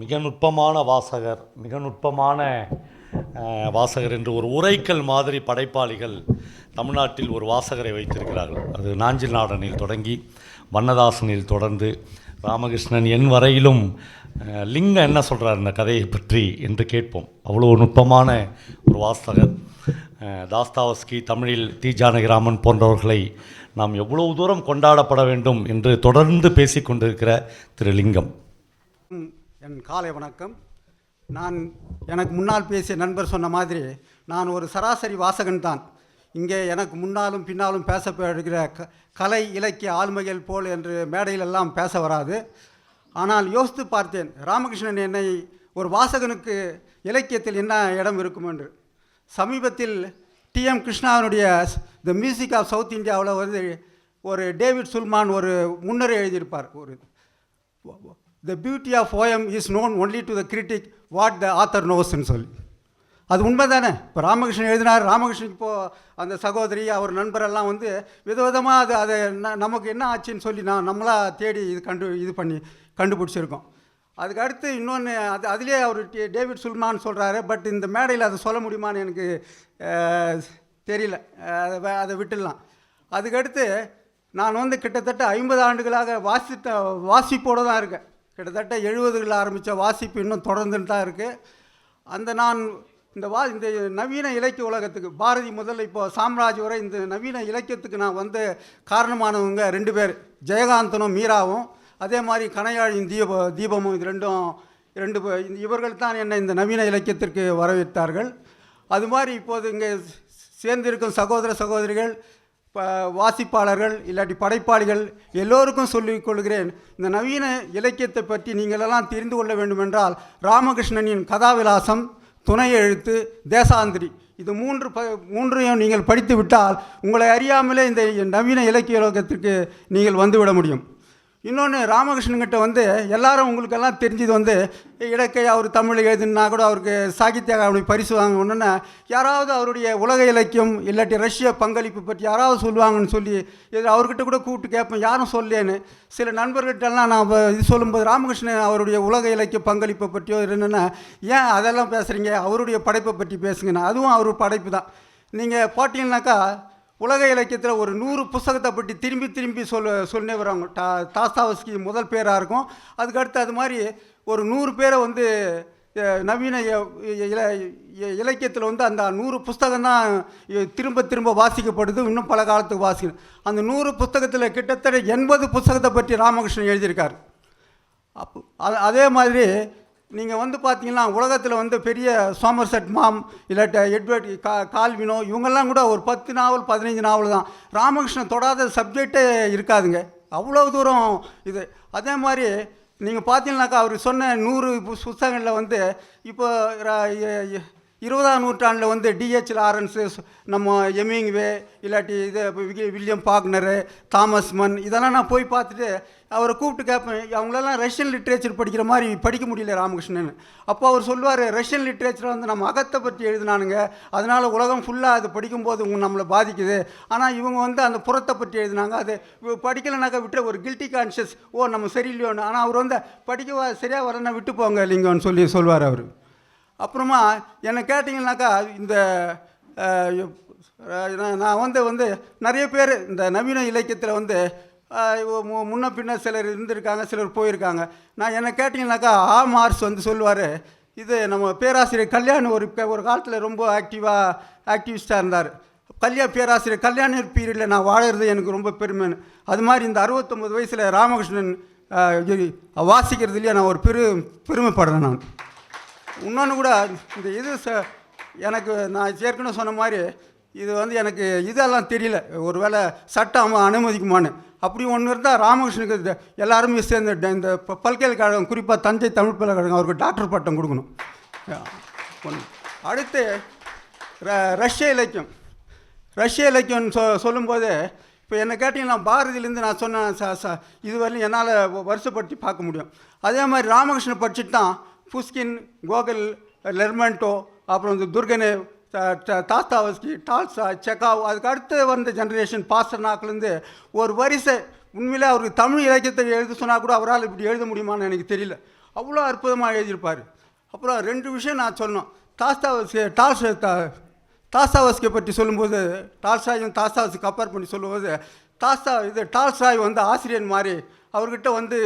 மிக நுட்பமான வாசகர் மிக நுட்பமான வாசகர் என்று ஒரு உரைக்கல் மாதிரி படைப்பாளிகள் தமிழ்நாட்டில் ஒரு வாசகரை வைத்திருக்கிறார்கள். அது நாஞ்சில் நாடனில் தொடங்கி வண்ணதாசனில் தொடர்ந்து ராமகிருஷ்ணன் என் வரையிலும் லிங்கம் என்ன சொல்கிறார் இந்த கதையை பற்றி என்று கேட்போம். அவ்வளோ நுட்பமான ஒரு வாசகர். தாஸ்தாவஸ்கி தமிழில் தி. ஜானகிராமன் போன்றவர்களை நாம் எவ்வளவு தூரம் கொண்டாடப்பட வேண்டும் என்று தொடர்ந்து பேசிக்கொண்டிருக்கிற திரு லிங்கம். என் காலை வணக்கம். நான் எனக்கு முன்னால் பேசிய நண்பர் சொன்ன மாதிரி நான் ஒரு சராசரி வாசகன் தான். இங்கே எனக்கு முன்னாலும் பின்னாலும் பேசப்படுகிற க கலை இலக்கிய ஆளுமைகள் போல் என்று மேடையிலெல்லாம் பேச வராது. ஆனால் யோசித்து பார்த்தேன் ராமகிருஷ்ணன் என்னை ஒரு வாசகனுக்கு இலக்கியத்தில் என்ன இடம் இருக்கும் என்று. சமீபத்தில் டிஎம் கிருஷ்ணாவினுடைய த மியூசிக் ஆஃப் சவுத் இந்தியாவில் வந்து ஒரு டேவிட் சுல்மான் ஒரு முன்னரே எழுதியிருப்பார். ஒரு the beauty of poem is known only to the critic what the author நோஸ்ன்னு சொல்லி. அது உண்மை தானே இப்போ ராமகிருஷ்ணன் எழுதினார் ராமகிருஷ்ணன் இப்போது அந்த சகோதரி அவர் நண்பரெல்லாம் வந்து விதவிதமாக அது அதை நமக்கு என்ன ஆச்சுன்னு சொல்லி நான் நம்மளா தேடி இது கண்டு இது பண்ணி கண்டுபிடிச்சிருக்கோம். அதுக்கு அடுத்து இன்னொன்று அது அதிலே அவர் டேவிட் சுல்மான் சொல்கிறாரு பட் இந்த மேடையில் அதை சொல்ல முடியுமான்னு எனக்கு தெரியல. அதை அதை விட்டுடலாம். அதுக்கடுத்து நான் வந்து கிட்டத்தட்ட ஐம்பது ஆண்டுகளாக வாசித்த வாசிப்போடு தான் இருக்கேன். கிட்டத்தட்ட எழுபதுகளில் ஆரம்பித்த வாசிப்பு இன்னும் தொடர்ந்துட்டு தான் இருக்குது அந்த நான் இந்த வா இந்த நவீன இலக்கிய உலகத்துக்கு பாரதி முதல்ல இப்போ சாம்ராஜ் வரை இந்த நவீன இலக்கியத்துக்கு நான் வந்து காரணமானவங்க ரெண்டு பேர் ஜெயகாந்தனும் மீராவும் அதே மாதிரி கனையாழியின் தீப தீபமும் இது ரெண்டும் ரெண்டு இந்த- இவர்கள் தான் என்னை இந்த நவீன இலக்கியத்திற்கு வரவேற்றார்கள். அது மாதிரி இப்போது இங்கே சேர்ந்திருக்கும் சகோதர சகோதரிகள் வாசிப்பாளர்கள் இல்லாட்டி படைப்பாளிகள் எல்லோருக்கும் சொல்லிக் கொள்கிறேன். இந்த நவீன இலக்கியத்தை பற்றி நீங்களெல்லாம் தெரிந்து கொள்ள வேண்டுமென்றால் ராமகிருஷ்ணனின் கதாவிலாசம் துணை எழுத்து தேசாந்திரி. இது மூன்று ப மூன்றையும் நீங்கள் படித்து விட்டால் உங்களை அறியாமலே இந்த நவீன இலக்கிய உலகத்திற்கு நீங்கள் வந்துவிட முடியும். இன்னொன்று ராமகிருஷ்ணன்கிட்ட வந்து எல்லாரும் உங்களுக்கெல்லாம் தெரிஞ்சது வந்து இடக்கை அவர் தமிழ் எழுதுனா கூட அவருக்கு சாகித்ய அகாடமி பரிசு வாங்கணுன்னா யாராவது அவருடைய உலக இலக்கியம் இல்லாட்டி ரஷ்ய பங்களிப்பு பற்றி யாராவது சொல்லுவாங்கன்னு சொல்லி இது அவர்கிட்ட கூட கூப்பிட்டு கேட்பேன் யாரும் சொல்லேன்னு சில நண்பர்கிட்டலாம் நான் இது சொல்லும்போது ராமகிருஷ்ணன் அவருடைய உலக இலக்கிய பங்களிப்பை பற்றியோ என்னென்னா ஏன் அதெல்லாம் பேசுகிறீங்க அவருடைய படைப்பை பற்றி பேசுங்கண்ணா. அதுவும் அவர் படைப்பு தான். நீங்கள் போட்டிங்கனாக்கா உலக இலக்கியத்தில் ஒரு நூறு புஸ்தகத்தை பற்றி திரும்பி திரும்பி சொல்ல சொன்னே வராங்க டா தாஸ்தாவஸ்கி முதல் பேராக இருக்கும். அதுக்கடுத்து அது மாதிரி ஒரு நூறு பேரை வந்து நவீன இல இலக்கியத்தில் வந்து அந்த நூறு புஸ்தகம் தான் திரும்ப திரும்ப வாசிக்கப்படுது. இன்னும் பல காலத்துக்கு வாசிக்கணும் அந்த நூறு புஸ்தகத்தில் கிட்டத்தட்ட எண்பது புஸ்தகத்தை பற்றி ராமகிருஷ்ணன் எழுதியிருக்கார். அப்போ அது அதே மாதிரி நீங்கள் வந்து பார்த்தீங்கன்னா உலகத்தில் வந்து பெரிய சோமர்செட் மாம் இல்லாட்ட எட்வர்ட் கா கால்வினோ இவங்கெல்லாம் கூட ஒரு பத்து நாவல் பதினஞ்சு நாவல் தான். ராமகிருஷ்ணன் தொடாத சப்ஜெக்டே இருக்காதுங்க. அவ்வளோ தூரம் இது. அதே மாதிரி நீங்கள் பார்த்தீங்கன்னாக்கா அவர் சொன்ன நூறு புஸ்தகங்களில் வந்து இப்போ இருபதாம் நூற்றாண்டில் வந்து டிஹெச் லாரன்ஸு நம்ம எமிங்வே இல்லாட்டி இது வி- வில்லியம் பாக்னரு தாமஸ் மன் இதெல்லாம் நான் போய் பார்த்துட்டு அவரை கூப்பிட்டு கேட்பேன் அவங்களெல்லாம் ரஷ்யன் லிட்ரேச்சர் படிக்கிற மாதிரி படிக்க முடியல ராமகிருஷ்ணன். அப்போ அவர் சொல்லுவார் ரஷ்யன் லிட்ரேச்சரை வந்து நம்ம அகத்தை பற்றி எழுதினானுங்க. அதனால் உலகம் ஃபுல்லாக அது படிக்கும்போது உங்க நம்மளை பாதிக்குது. ஆனால் இவங்க வந்து அந்த புறத்தை பற்றி எழுதினாங்க. அது படிக்கலைனாக்கா விட்டு ஒரு கில்ட்டி கான்ஷியஸ் ஓ நம்ம சரியில்லையோன்னு. ஆனால் அவர் வந்து படிக்க சரியாக வரலன்னா விட்டு போங்க இல்லைங்கன்னு சொல்லி சொல்வார் அவர். அப்புறமா என்னை கேட்டிங்கனாக்கா இந்த நான் வந்து வந்து நிறைய பேர் இந்த நவீன இலக்கியத்தில் வந்து மு- முன்ன பின்ன சிலர் இருந்திருக்காங்க சிலர் போயிருக்காங்க. நான் என்னை கேட்டிங்கனாக்கா ஆ மார்ஸ் வந்து சொல்லுவார் இது நம்ம பேராசிரியர் கல்யாண் ஒரு ஒரு காலத்தில் ரொம்ப ஆக்டிவாக ஆக்டிவிஸ்டாக இருந்தார். கல்யா பேராசிரியர் கல்யாண பீரியடில் நான் வாழறது எனக்கு ரொம்ப பெருமைன்னு. அது மாதிரி இந்த அறுபத்தொம்பது வயசில் ராமகிருஷ்ணன் இது வாசிக்கிறதுலேயே நான் ஒரு பெரு பெருமைப்படுறேன் நான். இன்னொன்று கூட இந்த இது ச எனக்கு நான் ஏற்கனவே சொன்ன மாதிரி இது வந்து எனக்கு இதெல்லாம் தெரியல. ஒருவேளை சட்டம் அனுமதிக்குமான்னு. அப்படி ஒன்று இருந்தால் ராமகிருஷ்ணனுக்கு எல்லாருமே சேர்ந்து இந்த ப- பல்கலைக்கழகம் குறிப்பாக தஞ்சை தமிழ் பல்கலைக்கழகம் அவருக்கு டாக்டர் பட்டம் கொடுக்கணும். ஒன்று அடுத்து ர- ரஷ்ய இலக்கியம். ரஷ்ய இலக்கியம்னு சொ சொல்லும்போது இப்போ என்னை கேட்டிங்கன்னா பாரதியிலேருந்து நான் சொன்னேன் ச ச இதுவரையும் என்னால் வருஷப்படுத்தி பார்க்க முடியும். அதே மாதிரி ராமகிருஷ்ணன் படிச்சுட்டு தான் புஷ்கின் கோகல் லெர்மெண்டோ அப்புறம் இந்த துர்கனேவ் த- தாஸ்தாவஸ்கி டால்சா செக்காவ் அதுக்கு அடுத்து வந்த ஜென்ரேஷன் பாஸ்டர்னாக்குலேருந்து ஒரு வரிசை உண்மையிலே அவருக்கு தமிழ் இலக்கியத்தை எழுத சொன்னால் கூட அவரால் இப்படி எழுத முடியுமான்னு எனக்கு தெரியல. அவ்வளோ அற்புதமாக எழுதியிருப்பார். அப்புறம் ரெண்டு விஷயம் நான் சொல்லணும். தாஸ்தாவஸ்கி டால்ஸ் தாஸ்தாவஸ்கியை பற்றி சொல்லும்போது டால்ஸ்டாயும் தாஸ்தாவஸ்க்கு கம்பேர் பண்ணி சொல்லும்போது தாஸ்தா இது டால்ஸ்டாய் வந்து ஆசிரியர் மாதிரி அவர்கிட்ட வந்து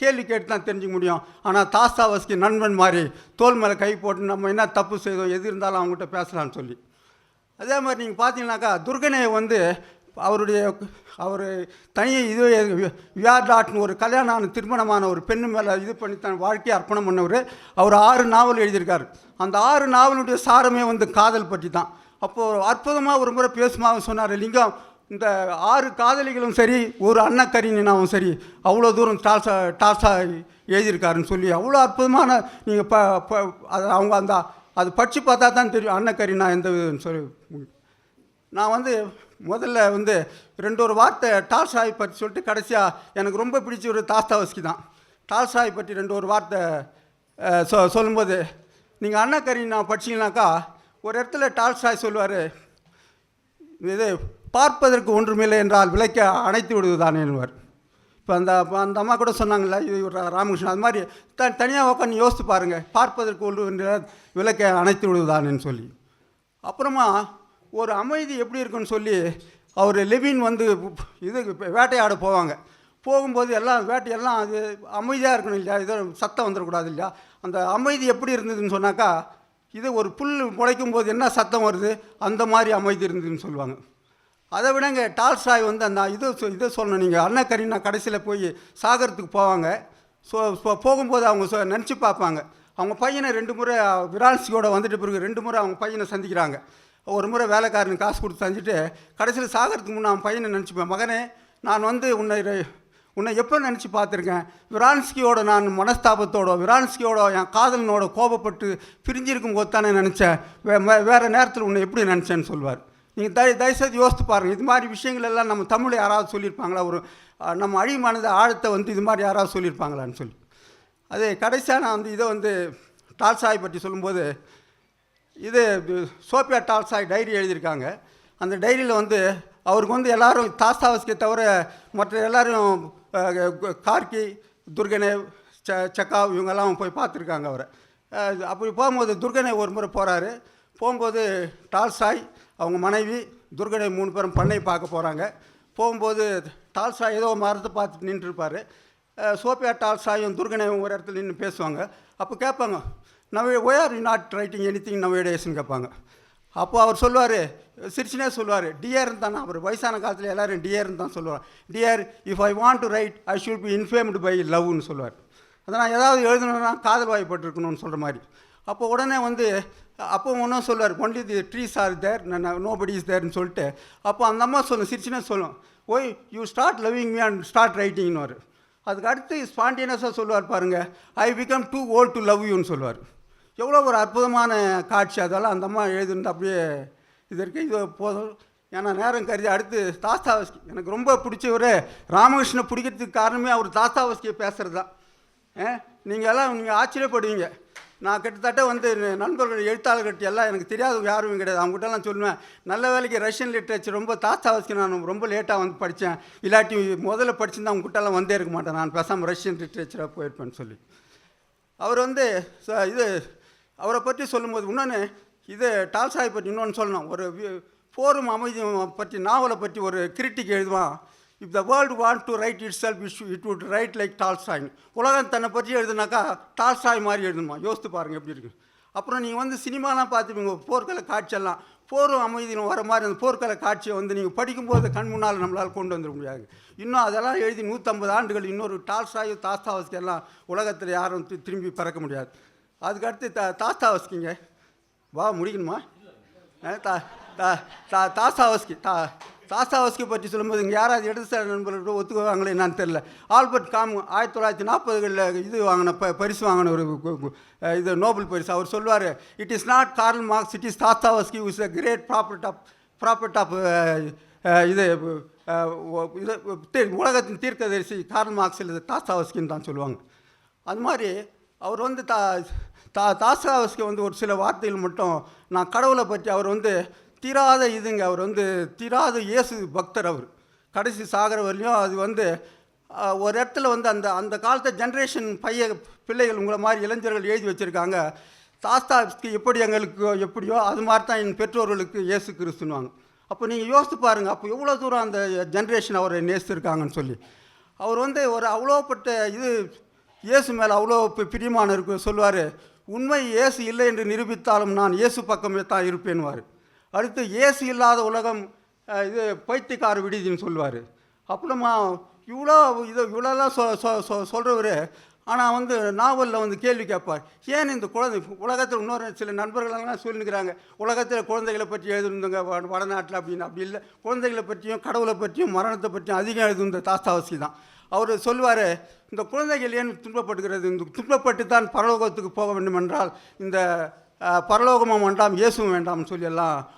கேள்வி கேட்டு தான் தெரிஞ்சுக்க முடியும். ஆனால் தாஸ்தாவஸ்கி நண்பன் மாதிரி தோல் மேலே கை போட்டு நம்ம என்ன தப்பு செய்தோம் எது இருந்தாலும் அவங்ககிட்ட பேசலாம்னு சொல்லி. அதே மாதிரி நீங்கள் பார்த்தீங்கன்னாக்கா துர்கனையை வந்து அவருடைய அவர் தனியை இது வியார்டாட்னு ஒரு கல்யாணம் ஆன திருமணமான ஒரு பெண்ணு மேலே இது பண்ணி தன் வாழ்க்கையை அர்ப்பணம் பண்ணவர். அவர் ஆறு நாவல் எழுதியிருக்காரு. அந்த ஆறு நாவலுடைய சாரமே வந்து காதல் பற்றி தான் அப்போது அற்புதமாக ஒரு முறை பேசுமாவும் சொன்னார் லிங்கம். இந்த ஆறு காதலிகளும் சரி ஒரு அன்னக்கரினாவும் சரி அவ்வளோ தூரம் டால்சா டால்சா எழுதியிருக்காருன்னு சொல்லி அவ்வளோ அற்புதமான நீங்கள் ப ப அது அவங்க அந்த அது படித்து பார்த்தா தான் தெரியும் அன்னக்கரினா எந்த இதுன்னு சொல்லி. நான் வந்து முதல்ல வந்து ரெண்டு ஒரு வார்த்தை டால்சாய் பற்றி சொல்லிட்டு கடைசியாக எனக்கு ரொம்ப பிடிச்ச ஒரு தாஸ்தாவஸ்கி தான். டால்சாய் பற்றி ரெண்டு ஒரு வார்த்தை சொ சொல்லும்போது நீங்கள் அன்னக்கரி நான் படிச்சீங்கன்னாக்கா ஒரு இடத்துல டால்சாய் சொல்லுவார் இது பார்ப்பதற்கு ஒன்றுமில்லை என்றால் விளக்க அணைத்து விடுவதுதான் என்பார் இப்போ அந்த அந்த அம்மா கூட சொன்னாங்கல்ல இது ஒரு ராமகிருஷ்ணன் அது மாதிரி த தனியாக உட்காந்து யோசித்து பாருங்கள் பார்ப்பதற்கு ஒன்று என்றால் விளக்க அணைத்து விடுவதான்னு சொல்லி. அப்புறமா ஒரு அமைதி எப்படி இருக்குன்னு சொல்லி அவர் லெவின் வந்து இது வேட்டையாட போவாங்க. போகும்போது எல்லாம் வேட்டையெல்லாம் அது அமைதியாக இருக்கணும் இல்லையா? இது சத்தம் வந்துடக்கூடாது இல்லையா? அந்த அமைதி எப்படி இருந்ததுன்னு சொன்னாக்கா இது ஒரு புல் முளைக்கும் போது என்ன சத்தம் வருது? அந்த மாதிரி அமைதி இருந்ததுன்னு சொல்லுவாங்க. அதை விடங்க டால்ஸ்டாய் வந்து அந்த இது சொ- இதை சொல்லணும் நீங்கள் அண்ணக்கரின்னா கடைசியில் போய் சாகரத்துக்கு போவாங்க. ஸோ போகும்போது அவங்க சொ நினச்சி பார்ப்பாங்க. அவங்க பையனை ரெண்டு முறை விரான்சியோட வந்துட்டு பிறகு ரெண்டு முறை அவங்க பையனை சந்திக்கிறாங்க. ஒரு முறை வேலைக்காரனுக்கு காசு கொடுத்து சந்திச்சுட்டு கடைசியில் சாகரத்துக்கு முன்னே அவன் பையனை நினச்சிப்பேன். மகனே நான் வந்து உன்னை உன்னை எப்போ நினச்சி பார்த்துருக்கேன்? விரான்ஸ்கியோட நான் மனஸ்தாபத்தோட விரான்ஸ்கியோட என் காதலனோட கோபப்பட்டு பிரிஞ்சிருக்கும் போது தானே நினச்சேன் வே- வேறு நேரத்தில் உன்னை எப்படி நினச்சேன்னு சொல்வார். நீங்கள் தய தயவுசெய்து யோசித்து பாருங்கள் இது மாதிரி விஷயங்கள் எல்லாம் நம்ம தமிழில் யாராவது சொல்லியிருப்பாங்களா? ஒரு நம்ம அழிமானத ஆழத்தை வந்து இது மாதிரி யாராவது சொல்லியிருப்பாங்களான்னு சொல்லி. அது கடைசியாக நான் வந்து இதை வந்து டால்சாய் பற்றி சொல்லும்போது இது சோபியா டால்சாய் டைரி எழுதியிருக்காங்க. அந்த டைரியில் வந்து அவருக்கு வந்து எல்லோரும் தாஸ்தாவஸ்கே தவிர மற்ற எல்லோரும் கார்கி துர்கனேவ் ச சக்காவ் இவங்கெல்லாம் போய் பார்த்துருக்காங்க அவரை. அப்படி போகும்போது துர்கனேவ் ஒரு முறை போகிறாரு போகும்போது டால்சாய் அவங்க மனைவி துர்கடை மூணு பேரும் பண்ணை பார்க்க போகிறாங்க போகும்போது டால்சாய் ஏதோ மரத்தை பார்த்துட்டு நின்றுருப்பார். சோபியா டால்சாயும் துர்கனேவும் ஒரு இடத்துல நின்று பேசுவாங்க. அப்போ கேட்பாங்க now why are you not writing anything now டேஸ்ன்னு கேட்பாங்க. அப்போ அவர் சொல்லுவார் சிரிச்சுனே சொல்லுவார் டியர்னு தான்? அவர் வயசான காலத்தில் எல்லோரும் டியர்னு தான் சொல்லுவார் dear if I want to write I should be inflamed by லவ்னு சொல்லுவார். அதை நான் ஏதாவது எழுதணும்னா காதல் வாய்ப்பட்டிருக்கணும்னு சொல்கிற மாதிரி. அப்போ உடனே வந்து அப்போ ஒன்றும் சொல்லுவார் only the trees are there nobody is தேர்னு சொல்லிட்டு. அப்போ அந்த அம்மா சொல்லும் சிரிச்சுனே சொல்லும் why you start loving me and start ரைட்டிங்னு வரும் அதுக்கு அடுத்து ஸ்பான்டேனியஸாக சொல்லுவார் பாருங்கள் I become too old to love யூன்னு சொல்லுவார். எவ்வளோ ஒரு அற்புதமான காட்சி அதெல்லாம் அந்த அம்மா எழுதுனது அப்படியே இது இருக்கு இது போதும். ஏன்னா நேரம் கருதி அடுத்து தாஸ்தாவஸ்கி எனக்கு ரொம்ப பிடிச்சவர் ராமகிருஷ்ணன் பிடிக்கிறதுக்கு காரணமே அவர் தாஸ்தாவஸ்கியை பேசுகிறது தான் நீங்கள் எல்லாம் நீங்கள் ஆச்சரியப்படுவீங்க. நான் கிட்டத்தட்ட வந்து நண்பர்கள் எழுத்தாளர்கள் எல்லாம் எனக்கு தெரியாதவங்க யாரும் கிடையாது. அவங்ககிட்டலாம் சொல்லுவேன் நல்ல வேலைக்கு ரஷ்யன் லிட்ரேச்சர் ரொம்ப தாஸ்தாவஸ்கி நான் ரொம்ப லேட்டாக வந்து படித்தேன். இல்லாட்டி முதல்ல படிச்சிருந்தா அவங்ககிட்டலாம் வந்தே இருக்க மாட்டேன். நான் பேசாமல் ரஷ்யன் லிட்ரேச்சராக போயிருப்பேன்னு சொல்லி. அவர் வந்து ச- இது அவரை பற்றி சொல்லும்போது இன்னொன்று இது டால்சாய் பற்றி இன்னொன்று சொல்லணும். ஒரு போரும் அமைதியும் பற்றி நாவலை பற்றி ஒரு critic எழுதுவான். If the world want to write itself is it would write like Tolstoy உலகம் தன்னை பற்றி எழுதுனாக்கா டால்சாய் மாதிரி எழுதணுமா யோசித்து பாருங்கள் எப்படி இருக்கு? அப்புறம் நீங்கள் வந்து சினிமாலாம் பார்த்துப்பீங்க போர்க்கள காட்சியெல்லாம் போரும் அமைதியும் வர மாதிரி அந்த போர்க்கள காட்சியை வந்து நீங்கள் படிக்கும்போது கண் முன்னால் நம்மளால் கொண்டு வந்துட முடியாது. இன்னும் அதெல்லாம் எழுதி நூற்றம்பது ஆண்டுகள் இன்னொரு டால்சாயு தாஸ்தாவஸ்கெல்லாம் உலகத்தில் யாரும் திரும்பி பிறக்க முடியாது. அதுக்கடுத்து தா தாஸ்தாவஸ்கிங்க வா முடிக்கணுமா? தா தா தா தாஸ்தாவஸ்கி தா தாஸ்தாவஸ்கி பற்றி சொல்லும்போது இங்கே யாராவது இடதுசாரி நண்பர்கள் ஒத்துக்குவாங்களே என்னன்னு தெரில ஆல்பர்ட் காம் ஆயிரத்தி தொள்ளாயிரத்தி நாற்பதுகளில் இது வாங்கின ப பரிசு வாங்கின ஒரு இது நோபல் பரிசு. அவர் சொல்லுவார் it is not Karl Marx it is Dostoevsky is a great prophet of prophet of இது இது உலகத்தின் தீர்க்கதரிசி கார்ல் மார்க்ஸ் இல்லை தாஸ்தாவஸ்கின்னு தான் சொல்லுவாங்க. அது மாதிரி அவர் வந்து தா தா தாஸ்தாவஸ்கி வந்து ஒரு சில வார்த்தைகள் மட்டும் நான் கடவுளை பற்றி அவர் வந்து தீராத இதுங்க அவர் வந்து தீராத இயேசு பக்தர் அவர். கடைசி சாகர வரலையும் அது வந்து ஒரு இடத்துல வந்து அந்த அந்த காலத்து ஜென்ரேஷன் பைய பிள்ளைகள் உங்களை மாதிரி இளைஞர்கள் எழுதி வச்சுருக்காங்க. தாஸ்தாவுக்கு எப்படி எங்களுக்கு எப்படியோ அது மாதிரி தான் என் பெற்றோர்களுக்கு இயேசு கிறிஸ்துன்னுவாங்க. அப்போ நீங்கள் யோசித்து பாருங்கள் அப்போ எவ்வளோ தூரம் அந்த ஜென்ரேஷன் அவரை நேசித்திருக்காங்கன்னு சொல்லி. அவர் வந்து ஒரு அவ்வளோப்பட்ட இது இயேசு மேலே அவ்வளோ பிரியமான இருக்கு சொல்லுவார் உண்மை இயேசு இல்லை என்று நிரூபித்தாலும் நான் இயேசு பக்கமே தான் இருப்பேன்வார் அடுத்து இயேசு இல்லாத உலகம் இது பைத்தியக்கார விடுதின்னு சொல்லுவார். அப்புறமா இவ்வளோ இது இவ்வளோலாம் சொ சொ சொ சொல்கிறவர் ஆனால் வந்து நாவலில் வந்து கேள்வி கேட்பார். ஏன் இந்த குழந்தை உலகத்தில் இன்னொரு சில நண்பர்களெல்லாம் சொல்லிக்கிறாங்க உலகத்தில் குழந்தைகளை பற்றி எழுதிருந்தவங்க வடநாட்டில் அப்படின்னு. அப்படி இல்லை. குழந்தைகளை பற்றியும் கடவுளை பற்றியும் மரணத்தை பற்றியும் அதிகம் எழுதும் தாஸ்தாவசி தான். அவர் சொல்லுவார் இந்த குழந்தைகள் ஏன் துன்பப்படுகிறது? இந்த துன்பப்பட்டு தான் பரலோகத்துக்கு போக வேண்டும் என்றால் இந்த பரலோகமும் வேண்டாம் இயேசுவும் வேண்டாம்னு சொல்லி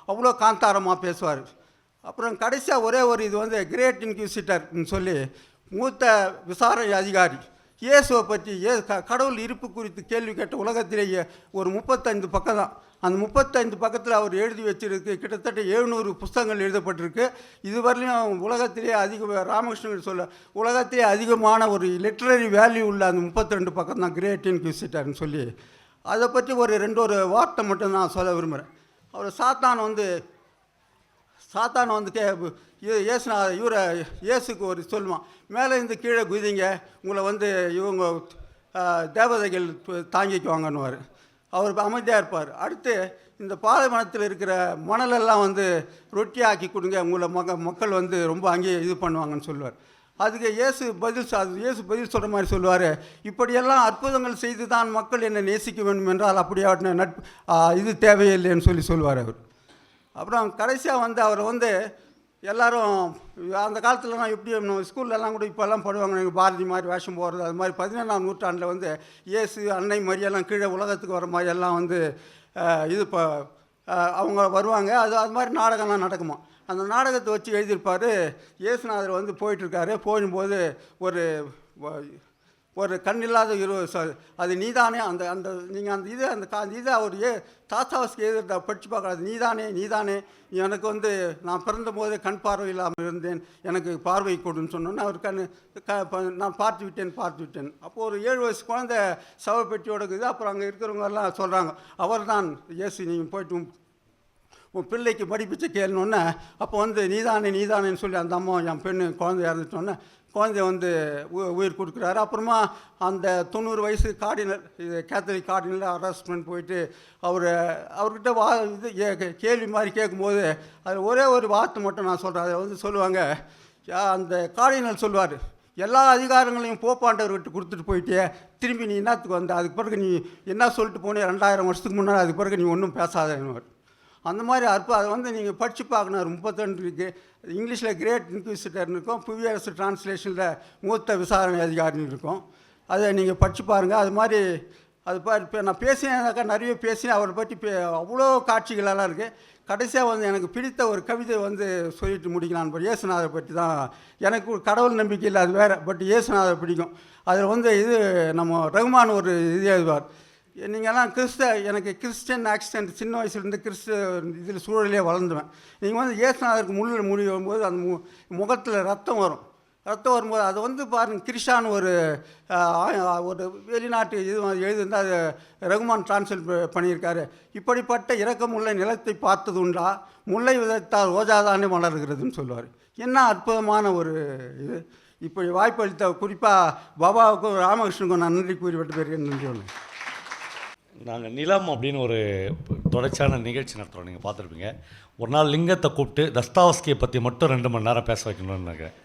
அவ்வளோ காந்தாரமாக பேசுவார். அப்புறம் கடைசியாக ஒரே ஒரு இது வந்து கிரேட் இன்க்யூசிட்டர்னு சொல்லி மூத்த விசாரணை அதிகாரி இயேசுவை பற்றி ஏ க- கடவுள் இருப்பு குறித்து கேள்வி கேட்ட உலகத்திலேயே ஒரு முப்பத்தைந்து பக்கம் தான். அந்த முப்பத்தைந்து பக்கத்தில் அவர் எழுதி வச்சிருக்கு கிட்டத்தட்ட எழுநூறு புஸ்தகங்கள் எழுதப்பட்டிருக்கு. இதுவரையிலும் உலகத்திலே அதிக ராமகிருஷ்ணன் சொல்ல உலகத்திலே அதிகமான ஒரு லிட்ரரி வேல்யூ உள்ள அந்த முப்பத்தி ரெண்டு பக்கம் தான் கிரேட் இன்க்யூசிட்டர்னு சொல்லி அதை பற்றி ஒரு ரெண்டு ஒரு வார்த்தை மட்டும் நான் சொல்ல விரும்புகிறேன். அவர் சாத்தான் வந்து சாத்தான் வந்து கே இ- இவரை இயேசுக்கு ஒரு சொல்லுவான் மேலே இருந்து கீழே குதிங்க உங்களை வந்து இவங்க தேவதைகள் ப- தாங்கிக்குவாங்கன்னுவார். அவர் அமைதியாக இருப்பார். அடுத்து இந்த பாலைவனத்தில் இருக்கிற மணலெல்லாம் வந்து ரொட்டி ஆக்கி கொடுங்க உங்களை மக மக்கள் வந்து ரொம்ப அங்கேயே இது பண்ணுவாங்கன்னு சொல்லுவார். அதுக்கு இயேசு பதில் இயேசு பதில் சொல்கிற மாதிரி சொல்லுவார். இப்படியெல்லாம் அற்புதங்கள் செய்து தான் மக்கள் என்னை நேசிக்க வேண்டும் என்றால் அப்படியாட்ட நட்பு இது தேவையில்லைன்னு சொல்லி சொல்லுவார் அவர். அப்புறம் கடைசியாக வந்து அவர் வந்து எல்லாரும் அந்த காலத்துலலாம் எப்படி நம்ம ஸ்கூல்லலாம் கூட இப்போல்லாம் படுவாங்க எனக்கு பாரதி மாதிரி வேஷம் போகிறது அது மாதிரி பதினேழாம் நூற்றாண்டில் வந்து இயேசு அன்னை மாதிரியெல்லாம் கீழே உலகத்துக்கு வர மாதிரி எல்லாம் வந்து இது இப்போ அவங்க வருவாங்க. அது அது மாதிரி நாடகம்லாம் நடக்குமா அந்த நாடகத்தை வச்சு எழுதியிருப்பார். இயேசுநாதர் வந்து போயிட்டுருக்காரு. போகும்போது ஒரு வ- ஒரு கண்ணில்லாத இரு அது நீதானே அந்த அந்த நீங்கள் அந்த இது அந்த கா அந்த இதை அவர் ஏ தாத்தாவுக்கு எழுதுறத படித்து பார்க்கறது நீதானே நீதானே எனக்கு வந்து நான் பிறந்தபோது கண் பார்வை இல்லாமல் இருந்தேன். எனக்கு பார்வை கொடுன்னு சொன்னோன்னே அவர் கண் க ப- நான் பார்த்து விட்டேன் பார்த்து விட்டேன். அப்போது ஒரு ஏழு வயசு குழந்தை சவப்பெட்டியோட இது அப்புறம் அங்கே இருக்கிறவங்க எல்லாம் சொல்கிறாங்க அவர் தான் இயேசு நீங்கள் போயிட்டு உன் பிள்ளைக்கு படிப்பிச்சு கேளுனோடனே அப்போ வந்து நீதானே நீதானேன்னு சொல்லி அந்த அம்மா என் பெண்ணு குழந்தை இறந்துட்டோன்னே குழந்தைய வந்து உ- உயிர் கொடுக்குறாரு. அப்புறமா அந்த தொண்ணூறு வயசு கார்டினல் இது கேத்தலிக் கார்டினல் அரெஸ்ட் பண்ணி போயிட்டு அவர் அவர்கிட்ட வா இது கேள்வி மாதிரி கேட்கும்போது அது ஒரே ஒரு வார்த்தை மட்டும் நான் சொல்கிறேன் அதை வந்து சொல்லுவாங்க அந்த கார்டினல் சொல்லுவார் எல்லா அதிகாரங்களையும் போப்பாண்டவர்கிட்ட கொடுத்துட்டு போயிட்டே திரும்பி நீ என்னத்துக்கு வந்த? அதுக்கு பிறகு நீ என்ன சொல்லிட்டு போனே? ரெண்டாயிரம் வருஷத்துக்கு முன்னாடி அதுக்கு பிறகு நீ ஒன்றும் பேசாதேன்னு அந்த மாதிரி அற்பு அதை வந்து நீங்கள் படித்து பார்க்கணும். ஒரு முப்பத்தெண்டு இருக்குது இங்கிலீஷில் கிரேட் இன்க்விசிட்டர்னு இருக்கும். புவியரசு டிரான்ஸ்லேஷனில் மூத்த விசாரணை அதிகாரின்னு இருக்கும். அதை நீங்கள் படித்து பாருங்கள் அது மாதிரி அது பா இப்போ நான் பேசினேனாக்கா நிறைய பேசினேன். அவரை பற்றி பே அவ்வளோ காட்சிகளெல்லாம் இருக்குது கடைசியாக வந்து எனக்கு பிடித்த ஒரு கவிதை வந்து சொல்லிட்டு முடிக்கலான் பட் இயேசுநாதரை பற்றி தான். எனக்கு கடவுள் நம்பிக்கை இல்லை. அது வேறு. பட் இயேசுநாதரை பிடிக்கும். அதில் வந்து இது நம்ம ரகுமான் ஒரு இது எழுதுவார். நீங்கள்லாம் கிறிஸ்த எனக்கு கிறிஸ்டியன் ஆக்சிடென்ட் சின்ன வயசுலேருந்து கிறிஸ்து இதில் சூழலே வளர்ந்துவேன். நீங்கள் வந்து இயேசுநாதருக்கு முள் முடி வரும்போது அந்த மு முகத்தில் ரத்தம் வரும். ரத்தம் வரும்போது அது வந்து பாருங்கள் கிரிஷான்னு ஒரு ஒரு வெளிநாட்டு இது எழுதிருந்து அது ரகுமான் டிரான்ஸ்லேட் பண்ணியிருக்காரு. இப்படிப்பட்ட இரக்கமுள்ள நிலத்தை பார்த்தது உண்டா? முல்லை விதத்தால் ரோஜாதானே மலர்கிறதுன்னு சொல்லுவார். என்ன அற்புதமான ஒரு இது. இப்படி வாய்ப்பளித்த குறிப்பாக பாபாவுக்கும் ராமகிருஷ்ணனுக்கும் நான் நன்றி கூறிவிட்டு பெரிய நன்றி ஒன்று நாங்கள் நிலம் அப்படின்னு ஒரு தொடர்ச்சியான நிகழ்ச்சி நடத்துகிறோம் நீங்கள் பார்த்துருப்பீங்க. ஒரு நாள் லிங்கத்தை கூப்பிட்டு தஸ்தாவஸ்கியை பற்றி மட்டும் ரெண்டு மணி நேரம் பேச வைக்கணும்னு நினைக்கிறேன்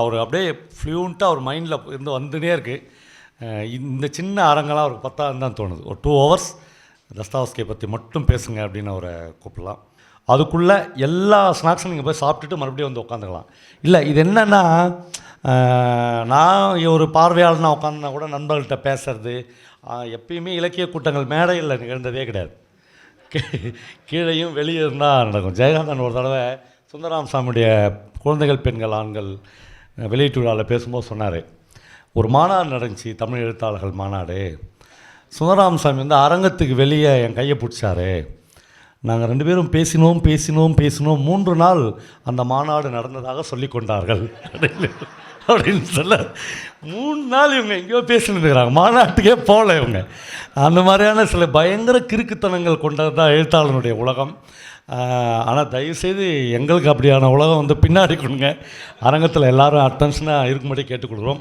அவர் அப்படியே ஃப்ளூண்ட்டாக அவர் மைண்டில் இருந்து வந்துனே இருக்குது இந்த சின்ன அரங்கெல்லாம் அவருக்கு பத்தான்னு தான் தோணுது. ஒரு டூ ஹவர்ஸ் தஸ்தாவஸ்கியை பற்றி மட்டும் பேசுங்க அப்படின்னு அவரை கூப்பிடலாம். அதுக்குள்ளே எல்லா ஸ்நாக்ஸும் நீங்கள் போய் சாப்பிட்டுட்டு மறுபடியும் வந்து உட்காந்துக்கலாம். இல்லை இது என்னென்னா நான் ஒரு பார்வையாளனாக உட்காந்துனா கூட நண்பர்கள்ட்ட பேசுறது எப்பயுமே இலக்கிய கூட்டங்கள் மேடையில் நிகழ்ந்ததே கிடையாது. கீழையும் வெளியே இருந்தால் நடக்கும். ஜெயகாந்தன் ஒரு தடவை சுந்தராம் சாமியுடைய குழந்தைகள் பெண்கள் ஆண்கள் வெளியீட்டு விழாவில் பேசும்போது சொன்னார் ஒரு மாநாடு நடந்துச்சு தமிழ் எழுத்தாளர்கள் மாநாடு. சுந்தராம் சாமி வந்து அரங்கத்துக்கு வெளியே என் கையை பிடிச்சாரு. நாங்கள் ரெண்டு பேரும் பேசினோம் பேசினோம் பேசினோம். மூன்று நாள் அந்த மாநாடு நடந்ததாக சொல்லி கொண்டார்கள். அப்படின்னு. அப்படின்னு சொல்ல மூணு நாள் இவங்க எங்கேயோ பேசினுருக்கிறாங்க மாநாட்டுக்கே போகல இவங்க. அந்த மாதிரியான சில பயங்கர கிறுக்குத்தனங்கள் கொண்டது தான் எழுத்தாளனுடைய உலகம். ஆனால் தயவுசெய்து எங்களுக்கு அப்படியான உலகம் வந்து பின்னாடி கொடுங்க. அரங்கத்தில் எல்லாரும் அட்டென்ஷனாக இருக்கும்படி கேட்டுக்கொள்கிறோம்